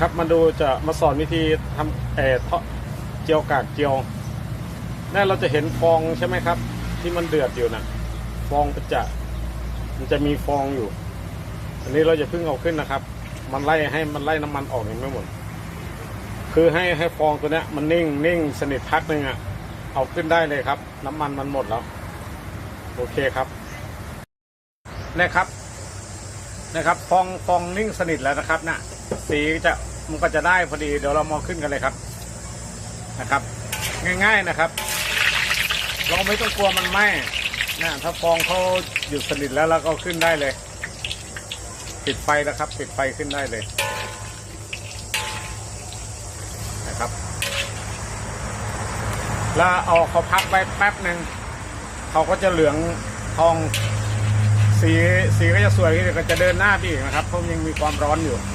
ครับมาดูจะมาสอนวิธีทำเอ่อทอดเจียวกากเจียวนี่เราจะเห็นฟองใช่ไหมครับ ที่มันเดือดอยู่นะฟองมันจะมันจะมีฟองอยู่ อันนี้เราจะเพิ่งเอาขึ้นนะครับ มันไล่ให้มันไล่น้ำมันออกอยังไม่หมดคือให้ให้ฟองตัวเนี้ยมันนิ่งนิ่งสนิทพักหนึ่งอะเอาขึ้นได้เลยครับ น้ำมันมันหมดแล้ว โอเคครับนะครับนะครับ ฟองฟองนิ่งสนิทแล้วนะครับน่ะ สีจะมันก็จะได้พอดีเดี๋ยวเรามาขึ้นกันเลยครับนะครับ ง่ายๆนะครับ เราไม่ต้องกลัวมันไหม้นะถ้าฟองเขาหยุดสนิทแล้วเราก็ขึ้นได้เลย ปิดไฟนะครับ ปิดไฟขึ้นได้เลยนะครับ แล้วเอาเขาพักไว้แป๊บหนึ่งเขาก็จะเหลืองทองสีสีก็จะสวยขึ้นก็จะเดินหน้าไปอีกนะครับเพราะยังมีความร้อนอยู่